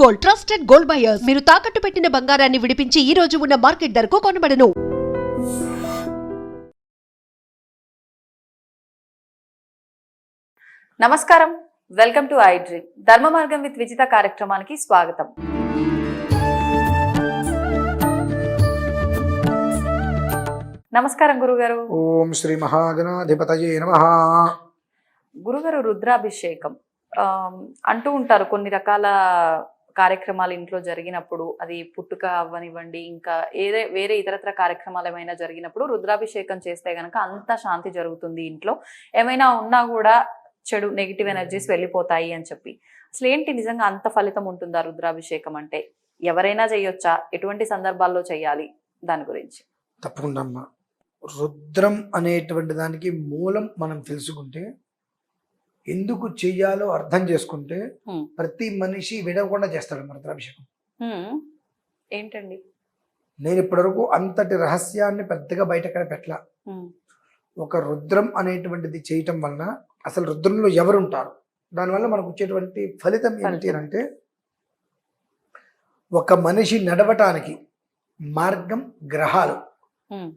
Gold trusted gold buyers మీరు తాకట్టు పెట్టిన బంగారాన్ని విడిపించి ఈ రోజు ఉన్న మార్కెట్ ధరకు కొనబడను. నమస్కారం. వెల్కమ్ టు ఐ డ్రీమ్ ధర్మ మార్గం విత్ విజిత కార్యక్రమానికి స్వాగతం. నమస్కారం గురుగారు. ఓం శ్రీ మహాగణాధిపతయే నమ. గురుగారు రుద్రాభిషేకం. అంటూ ఉంటారు కొన్ని రకాల కార్యక్రమాలు ఇంట్లో జరిగినప్పుడు అది పుట్టుక అవ్వనివ్వండి ఇంకా ఏదే వేరే ఇతరత్ర కార్యక్రమాలు ఏమైనా జరిగినప్పుడు రుద్రాభిషేకం చేస్తే గనక అంత శాంతి జరుగుతుంది ఇంట్లో. ఏమైనా ఉన్నా కూడా చెడు నెగిటివ్ ఎనర్జీస్ వెళ్ళిపోతాయి అని చెప్పి. అసలు ఏంటి నిజంగా అంత ఫలితం ఉంటుందా రుద్రాభిషేకం అంటే? ఎవరైనా చేయొచ్చా? ఎటువంటి సందర్భాల్లో చేయాలి దాని గురించి? తప్పకుండా అమ్మా. రుద్రం అనేటువంటి దానికి మూలం మనం తెలుసుకుంటే ఎందుకు చెయ్యాలో అర్థం చేసుకుంటే. ప్రతి మనిషి విడవకుండా చేస్తాడు హ్మ్. ఏంటండి నేను ఇప్పటివరకు అంతటి రహస్యాన్ని పెద్దగా బయట ఎక్కడ పెట్టలా హ్మ్. ఒక రుద్రం అనేటువంటిది చేయటం వలన అసలు రుద్రంలో ఎవరు ఉంటారు దానివల్ల మనకు వచ్చేటువంటి ఫలితం ఫలితం. అంటే ఒక మనిషి నడవటానికి మార్గం గ్రహాలు హ్మ్.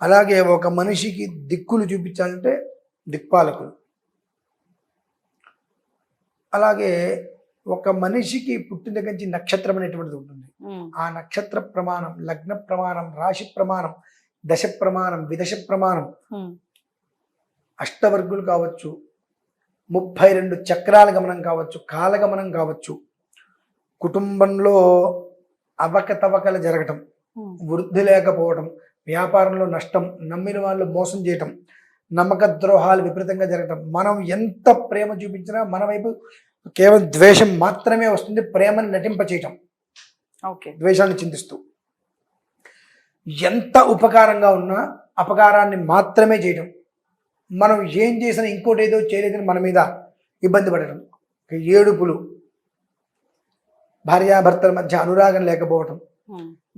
అలాగే ఒక మనిషికి దిక్కులు చూపించాలంటే దిక్పాలకులు అలాగే ఒక మనిషికి పుట్టిన నుంచి నక్షత్రం అనేటువంటిది ఉంటుంది. ఆ నక్షత్ర ప్రమాణం లగ్న ప్రమాణం రాశి ప్రమాణం దశ ప్రమాణం విదశ ప్రమాణం. అష్టవర్గులు కావచ్చు ముప్పై రెండు చక్రాల గమనం కావచ్చు కాలగమనం కావచ్చు కుటుంబంలో అవకతవకలు జరగటం. వృద్ధి లేకపోవడం వ్యాపారంలో నష్టం నమ్మిన వాళ్ళు మోసం చేయటం నమ్మక ద్రోహాలు విపరీతంగా జరగటం. మనం ఎంత ప్రేమ చూపించినా మన వైపు కేవలం ద్వేషం మాత్రమే వస్తుంది ప్రేమను నటింప చేయటం ఓకే. ద్వేషాన్ని చింతిస్తూ. ఎంత ఉపకారంగా ఉన్నా అపకారాన్ని మాత్రమే చేయటం. మనం ఏం చేసినా ఇంకోటి ఏదో చేయలేదని మన మీద ఇబ్బంది పడటం. ఏడుపులు భార్యాభర్తల మధ్య అనురాగం లేకపోవటం.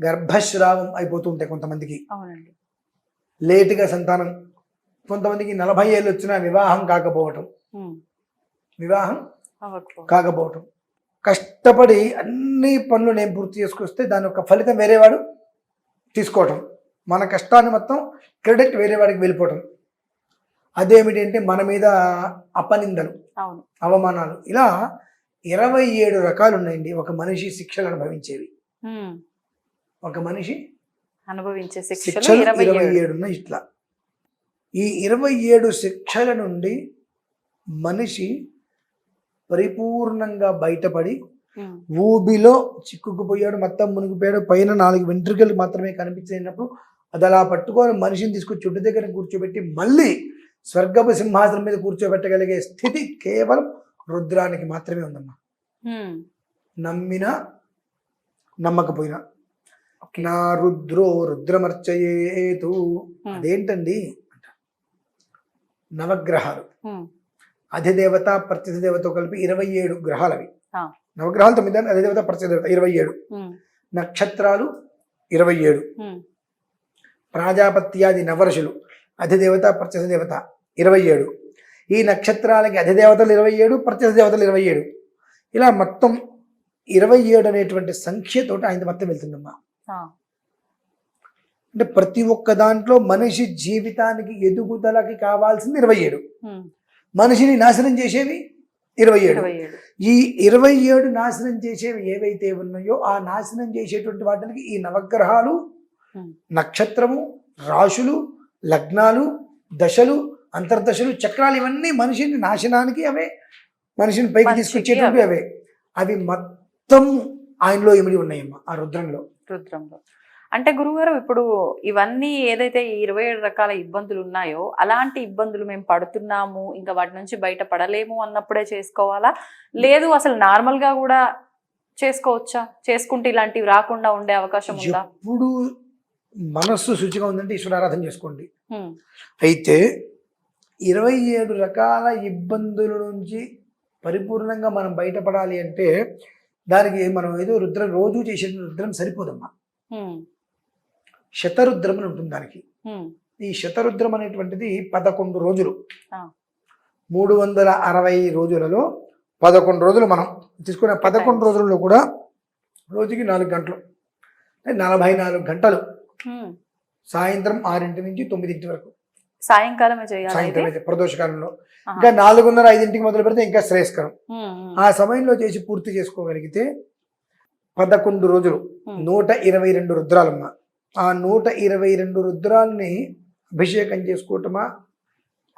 గర్భస్రావం అయిపోతూ ఉంటాయి కొంతమందికి. లేటుగా సంతానం కొంతమందికి నలభై ఏళ్ళు వచ్చినా వివాహం కాకపోవటం. వివాహం. కాకపోవటం. కష్టపడి అన్ని పనులు నేను పూర్తి చేసుకొస్తే దాని యొక్క ఫలితం వేరేవాడు తీసుకోవటం. మన కష్టాన్ని మొత్తం క్రెడిట్ వేరే వాడికి వెళ్ళిపోవటం. అదేమిటి అంటే మన మీద అపనిందలు అవమానాలు. ఇలా ఇరవై ఏడు రకాలు ఉన్నాయండి ఒక మనిషి శిక్షలు అనుభవించేవి. ఒక మనిషి అనుభవించే శిక్షలు ఇరవై ఏడు. ఉన్నాయి ఇట్లా. ఈ ఇరవై ఏడు శిక్షల నుండి మనిషి పరిపూర్ణంగా బయటపడి హ్మ్. ఊబిలో చిక్కుకుపోయాడు మొత్తం మునిగిపోయాడు పైన నాలుగు వెంట్రుకలు మాత్రమే కనిపించినప్పుడు అది అలా పట్టుకొని మనిషిని తీసుకొచ్చి చుట్టు దగ్గర కూర్చోబెట్టి మళ్ళీ స్వర్గపు సింహాసనం మీద కూర్చోబెట్టగలిగే స్థితి కేవలం రుద్రానికి మాత్రమే ఉందమ్మా హ్మ్. నమ్మినా నమ్మకపోయినా. నా రుద్రో రుద్రమర్చయేతు హ్మ్. అదేంటండి నవగ్రహాలు. అధిదేవత ప్రత్యధిదేవత కలిపి ఇరవై ఏడు గ్రహాలు అవి. నవగ్రహాలు తొమ్మిది అని అధిదేవత ప్రత్యధిదేవత ఇరవై ఏడు. నక్షత్రాలు ఇరవై ఏడు. ప్రాజాపత్యాది నవరషులు అధిదేవత ప్రత్యధిదేవత ఇరవై ఏడు ఈ నక్షత్రాలకి అధిదేవతలు ఇరవై ఏడు ప్రత్యధిదేవతలు ఇరవై ఏడు ఇలా మొత్తం ఇరవై ఏడు అనేటువంటి సంఖ్యతోటి ఆయన మొత్తం వెళ్తుందమ్మా. అంటే ప్రతి ఒక్క దాంట్లో మనిషి జీవితానికి ఎదుగుదలకి కావాల్సింది ఇరవై ఏడు. మనిషిని నాశనం చేసేవి ఇరవై ఏడు. ఈ ఇరవై ఏడు నాశనం చేసేవి ఏవైతే ఉన్నాయో ఆ నాశనం చేసేటువంటి వాటికి ఈ నవగ్రహాలు. నక్షత్రము రాశులు లగ్నాలు దశలు అంతర్దశలు చక్రాలు ఇవన్నీ మనిషిని నాశనానికి అవే మనిషిని పైకి తీసుకొచ్చేటువంటి అవే. అవి. మొత్తం ఆయనలో ఇమిడి ఉన్నాయమ్మా ఆ రుద్రంలో. రుద్రంలో. అంటే గురుగారు ఇప్పుడు ఇవన్నీ ఏదైతే ఇరవై ఏడు రకాల ఇబ్బందులు ఉన్నాయో అలాంటి ఇబ్బందులు మేము పడుతున్నాము ఇంకా వాటి నుంచి బయట పడలేము అన్నప్పుడే చేసుకోవాలా? లేదు అసలు నార్మల్గా కూడా చేసుకోవచ్చా? చేసుకుంటే ఇలాంటివి రాకుండా ఉండే అవకాశం ఉందా? ఎప్పుడు మనస్సు శుచిగా ఉందంటే ఈశ్వరారాధన చేసుకోండి. అయితే ఇరవై ఏడు రకాల ఇబ్బందుల నుంచి పరిపూర్ణంగా మనం బయటపడాలి అంటే దానికి మనం ఏదో రుద్రం రోజు చేసే రుద్రం సరిపోదమ్మా. శతరుద్రం అని ఉంటుంది దానికి. ఈ శతరుద్రం అనేటువంటిది పదకొండు రోజులు. మూడు వందల అరవై రోజులలో పదకొండు రోజులు మనం తీసుకునే పదకొండు రోజుల్లో కూడా రోజుకి నాలుగు గంటలు. నలభై నాలుగు గంటలు. సాయంత్రం ఆరింటి నుంచి తొమ్మిదింటి వరకు. సాయంకాలమే అయితే ప్రదోషకాలంలో ఇంకా నాలుగున్నర ఐదింటికి మొదలు పెడితే ఇంకా శ్రేయస్కరం. ఆ సమయంలో చేసి పూర్తి చేసుకోగలిగితే పదకొండు రోజులు. నూట ఇరవై రెండు రుద్రాలమ్మ. ఆ నూట ఇరవై రెండు రుద్రాలని అభిషేకం చేసుకోవటమా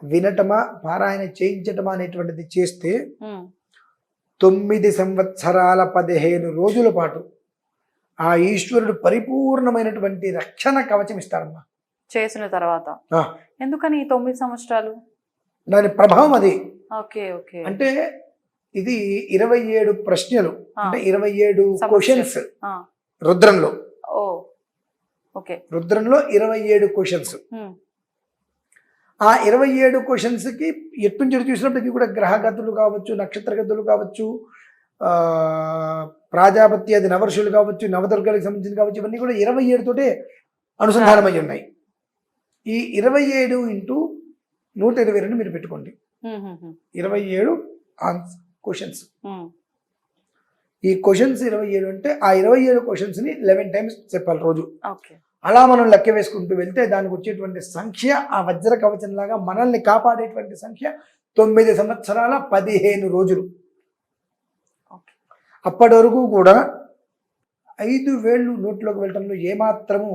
వినటమా పారాయణ చేయించటమా అనేటువంటిది చేస్తే తొమ్మిది సంవత్సరాల పదిహేను రోజుల పాటు ఆ ఈశ్వరుడు పరిపూర్ణమైనటువంటి రక్షణ కవచం ఇస్తాడమ్మా చేసిన తర్వాత. ఎందుకని తొమ్మిది సంవత్సరాలు దాని ప్రభావం అది ఓకే ఓకే అంటే ఇది ఇరవై ఏడు ప్రశ్నలు. అంటే ఇరవై ఏడు. క్వశ్చన్స్. రుద్రంలో రుద్రంలో ఇరవై ఏడు క్వశ్చన్స్. ఆ ఇరవై ఏడు క్వశ్చన్స్కి ఎటు నుంచి చూసినప్పటికీ కూడా గ్రహగతులు కావచ్చు నక్షత్ర గతులు కావచ్చు ఆ, ప్రాజాపత్య అది నవర్షులు కావచ్చు నవదుర్గలకు సంబంధించి కావచ్చు ఇవన్నీ కూడా ఇరవై ఏడుతోటే అనుసంధానమై ఉన్నాయి. ఈ ఇరవై ఏడు ఇంటూ నూట ఇరవై రెండు మీరు పెట్టుకోండి. ఇరవై ఏడు క్వశ్చన్స్. ఈ క్వశ్చన్స్ ఇరవై ఏడు అంటే ఆ ఇరవై ఏడు క్వశ్చన్స్ని లెవెన్ టైమ్స్ చెప్పాలి రోజు. ఓకే. అలా మనం లెక్క వేసుకుంటూ వెళ్తే దానికి వచ్చేటువంటి సంఖ్య ఆ వజ్ర కవచం లాగా మనల్ని కాపాడేటువంటి సంఖ్య తొమ్మిది సంవత్సరాల పదిహేను రోజులు. అప్పటి వరకు కూడా ఐదు వేళ్ళు నోట్లోకి వెళ్ళటంలో ఏమాత్రము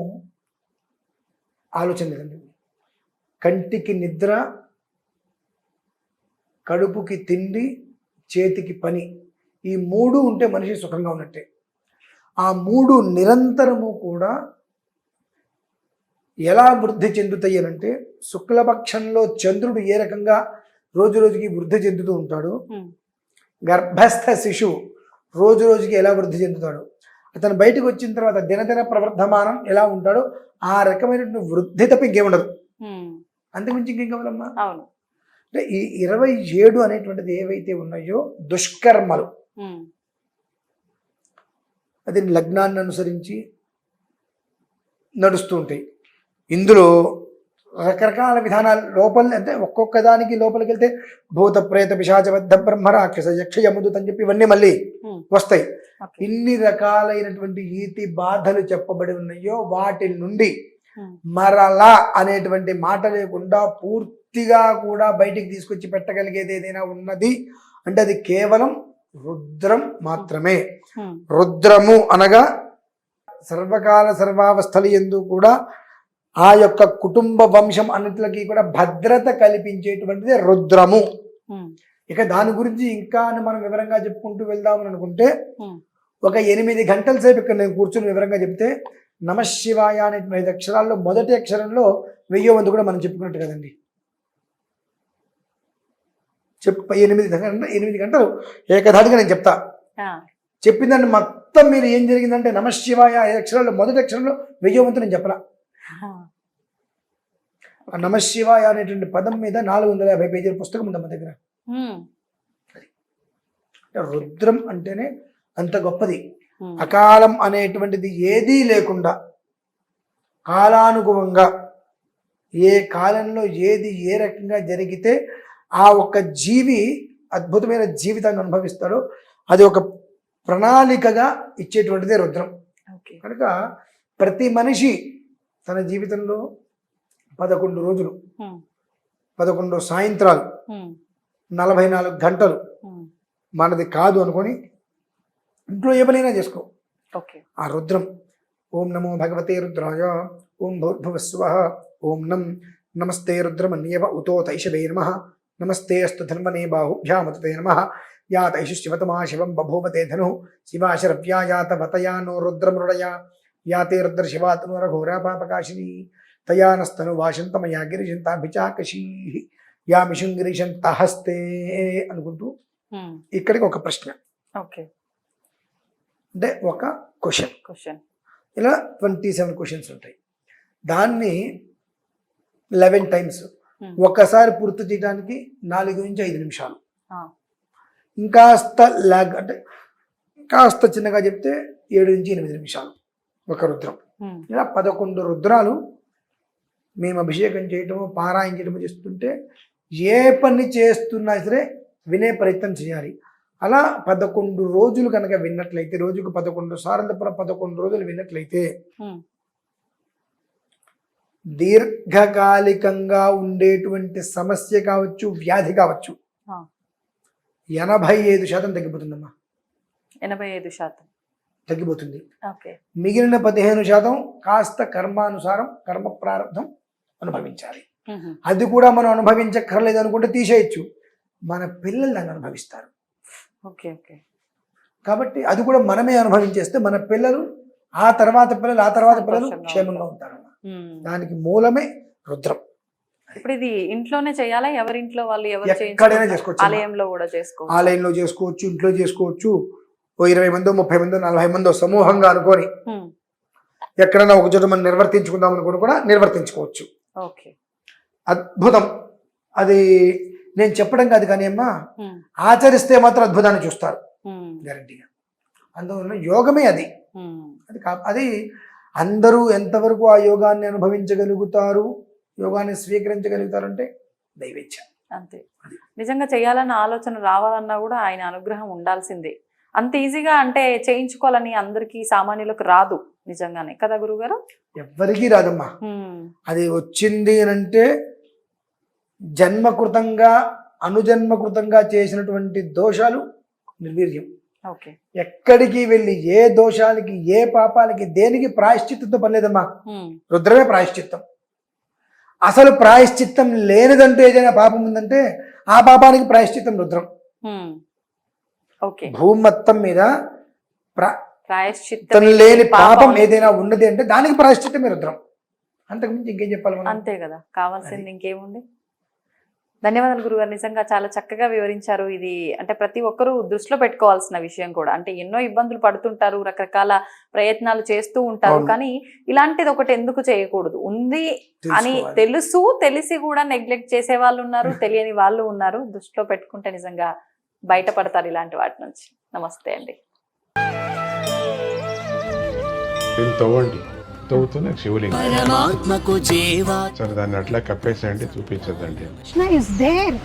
ఆలోచన లేదండి. కంటికి నిద్ర కడుపుకి తిండి చేతికి పని ఈ మూడు ఉంటే మనిషి సుఖంగా ఉన్నట్టే. ఆ మూడు నిరంతరము కూడా ఎలా వృద్ధి చెందుతాయి అని అంటే శుక్లపక్షంలో చంద్రుడు ఏ రకంగా రోజు రోజుకి వృద్ధి చెందుతూ ఉంటాడో. గర్భస్థ శిశువు రోజు రోజుకి ఎలా వృద్ధి చెందుతాడు? అతను బయటకు వచ్చిన తర్వాత దినదిన ప్రవర్ధమానం ఎలా ఉంటాడో? ఆ రకమైనటువంటి వృద్ధి తప్ప ఇంకేముండదు. అంతకుమించి ఇంకేం కావాలమ్మా? అవును. అంటే ఈ ఇరవై ఏడు అనేటువంటిది ఏవైతే ఉన్నాయో దుష్కర్మలు. అది లగ్నాన్ని అనుసరించి నడుస్తూ ఉంటాయి. ఇందులో రకరకాల విధానాలు లోపల అంటే ఒక్కొక్క దానికి లోపలికి వెళ్తే భూత ప్రేత పిశాచబద్ధ బ్రహ్మ రాక్షస యక్ష యముదుత్ అని చెప్పి ఇవన్నీ మళ్ళీ. వస్తాయి ఇన్ని రకాలైనటువంటి ఈతి బాధలు చెప్పబడి ఉన్నాయో వాటి నుండి. మరలా అనేటువంటి మాట లేకుండా పూర్తిగా కూడా బయటికి తీసుకొచ్చి పెట్టగలిగేది ఏదైనా ఉన్నది అంటే అది కేవలం రుద్రం మాత్రమే. రుద్రము అనగా సర్వకాల సర్వావస్థలు ఎందు కూడా ఆ యొక్క కుటుంబ వంశం అన్నిటికి కూడా భద్రత కల్పించేటువంటిది రుద్రము. ఇక దాని గురించి ఇంకా మనం వివరంగా చెప్పుకుంటూ వెళ్దామని అనుకుంటే. ఒక ఎనిమిది గంటల సేపు ఇక్కడ నేను కూర్చొని వివరంగా చెప్తే నమశివాయ అనేటువంటి ఐదు అక్షరాల్లో మొదటి అక్షరంలో వెయ్యో వంతు కూడా మనం చెప్పుకున్నట్టు కదండి చెప్ప ఎనిమిది ఎనిమిది గంటలు ఏకధాటిగా నేను చెప్తా ఆ. చెప్పిందంటే మొత్తం మీరు ఏం జరిగిందంటే నమశివాయ ఐదు అక్షరాల్లో మొదటి అక్షరంలో వెయ్యో వంతు నేను చెప్పలా ఆ నమశివాయ అనేటువంటి పదం మీద నాలుగు వందల యాభై పేజీల పుస్తకం ఉంది మన దగ్గర. రుద్రం అంటేనే అంత గొప్పది. అకాలం అనేటువంటిది ఏదీ లేకుండా కాలానుగుణంగా ఏ కాలంలో ఏది ఏ రకంగా జరిగితే ఆ ఒక్క జీవి అద్భుతమైన జీవితాన్ని అనుభవిస్తాడో అది ఒక ప్రణాళికగా ఇచ్చేటువంటిదే రుద్రం. కనుక ప్రతి మనిషి తన జీవితంలో పదకొండు రోజులు. పదకొండు సాయంత్రాలు. నలభై నాలుగు గంటలు. మనది కాదు అనుకొని ఇంట్లో ఏ పనైనా చేసుకో ఆ రుద్రం ఓం నమో భగవతే రుద్రాయ ఓం భూర్భువస్వ ఓం నం నమస్తే రుద్రమన్యవ ఉతో తైషవే నమ నమస్తే అస్తు ధన్వనే బాహుభ్యామతే నమ యా తైషు శివతమా శివం బభూవతే ధను శివాశరవ్యాయాత వతయా నో రుద్రమృడయ యా తే రుద్ర శివాతను రఘోరా పాపకాశిని తయానస్తను వాశంతమయా గిరిజంతాభిచాకశీ యా మిషుం గిరిశంత హస్తే అనుకుంటూ ఉమ్. ఇక్కడికి ఒక ప్రశ్న. ఓకే. అంటే ఒక క్వశ్చన్. క్వశ్చన్. ఇలా ట్వంటీ సెవెన్ క్వశ్చన్స్ ఉంటాయి. దాన్ని లెవెన్ టైమ్స్ Hmm. ఒక్కసారి పూర్తి చేయడానికి నాలుగు నుంచి ఐదు నిమిషాలు. ఇంకాస్త లాగ్ అంటే కాస్త చిన్నగా చెప్తే ఏడు నుంచి ఎనిమిది నిమిషాలు. ఒక రుద్రం. ఇలా పదకొండు రుద్రాలు మేము అభిషేకం చేయటము పారాయణ చేయటము చేస్తుంటే ఏ పని చేస్తున్నా సరే వినే ప్రయత్నం చేయాలి అలా పదకొండు రోజులు కనుక విన్నట్లయితే రోజుకు పదకొండు సార్లు తప్ప పదకొండు రోజులు విన్నట్లయితే. దీర్ఘకాలికంగా ఉండేటువంటి సమస్య కావచ్చు వ్యాధి కావచ్చు. ఎనభై ఐదు శాతం తగ్గిపోతుందమ్మా ఎనభై ఐదు శాతం తగ్గిపోతుంది. మిగిలిన పదిహేను శాతం కాస్త కర్మానుసారం కర్మ ప్రారంభం అనుభవించాలి. అది కూడా మనం అనుభవించక్కర్లేదు అనుకుంటే తీసేయచ్చు. మన పిల్లలు దాన్ని అనుభవిస్తారు. కాబట్టి అది కూడా మనమే అనుభవించేస్తే మన పిల్లలు ఆ తర్వాత పిల్లలు ఆ తర్వాత పిల్లలు క్షేమంగా ఉంటారు. దానికి మూలమే రుద్రం. ఇప్పుడు ఇది ఇంట్లోనే చేయాలా? ఎవరింట్లో వాళ్ళు ఎవరు ఎక్కడైనా? చేసుకోవచ్చు ఆలయంలో కూడా చేసుకోవచ్చు. ఆలయంలో చేసుకోవచ్చు ఇంట్లో చేసుకోవచ్చు. ఓ ఇరవై మందో ముప్పై మందో నలభై మందో సమూహంగా అనుకొని. ఎక్కడైనా ఒక చోట మనం నిర్వర్తించుకుందాం అనుకుని కూడా నిర్వర్తించుకోవచ్చు. ఓకే. అద్భుతం. అది నేను చెప్పడం కాదు కానీ అమ్మా. ఆచరిస్తే మాత్రం అద్భుతాన్ని చూస్తారు. గ్యారంటీగా. అందువల్ల యోగమే అది. అది అది అందరూ ఎంతవరకు ఆ యోగాన్ని అనుభవించగలుగుతారు యోగాన్ని స్వీకరించగలుగుతారంటే దైవేచ్ఛ. అంతే. నిజంగా చేయాలన్న ఆలోచన రావాలన్నా కూడా ఆయన అనుగ్రహం ఉండాల్సిందే. అంత ఈజీగా అంటే చేయించుకోవాలని అందరికీ సామాన్యులకు రాదు నిజంగానే. కదా గురుగారు? ఎవ్వరికీ రాదమ్మా. అది వచ్చింది అని అంటే జన్మకృతంగా అనుజన్మకృతంగా చేసినటువంటి దోషాలు నిర్వీర్యం. ఓకే. ఎక్కడికి వెళ్ళి ఏ దోషాలకి ఏ పాపాలకి దేనికి ప్రాయశ్చిత్తంతో పనిలేదమ్మా. రుద్రమే ప్రాయశ్చిత్తం. అసలు ప్రాయశ్చిత్తం లేనిదంటూ ఏదైనా పాపం ఉందంటే ఆ పాపానికి ప్రాయశ్చిత్తం రుద్రం. భూమి మొత్తం మీద ప్రా- ప్రాయశ్చిత్తం లేని పాపం ఏదైనా ఉన్నది అంటే దానికి ప్రాయశ్చిత్తమే రుద్రం అంతకుమించి ఇంకేం చెప్పాలి అంతే కదా. కావాల్సింది ఇంకేముంది? ధన్యవాదాలు గురుగారు. నిజంగా చాలా చక్కగా వివరించారు ఇది. అంటే ప్రతి ఒక్కరూ దృష్టిలో పెట్టుకోవాల్సిన విషయం కూడా. అంటే ఎన్నో ఇబ్బందులు పడుతుంటారు రకరకాల ప్రయత్నాలు చేస్తూ ఉంటారు. కానీ ఇలాంటిది ఒకటి ఎందుకు చేయకూడదు? ఉంది అని. తెలుసు తెలిసి కూడా నెగ్లెక్ట్ చేసే వాళ్ళు ఉన్నారు తెలియని వాళ్ళు ఉన్నారు. దృష్టిలో పెట్టుకుంటే నిజంగా బయటపడతారు ఇలాంటి వాటి నుంచి. నమస్తే అండి. దీన్ని తవ్వండి. తవ్వుతూనే శివలింగం. పరమాత్మకు జీవా. సరే దాన్ని అట్లా కప్పేసేయండి చూపించదండి కృష్ణ ఇస్ దేర్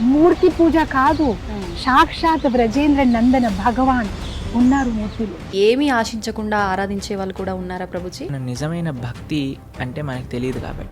మూర్తి పూజ కాదు. సాక్షాత్ బ్రజేంద్ర నందన భగవాన్ ఉన్నారు మూర్తిలో. ఏమీ ఆశించకుండా ఆరాధించే వాళ్ళు కూడా ఉన్నారా ప్రభుజీ? నిజమైన భక్తి అంటే మనకు తెలియదు కాబట్టి.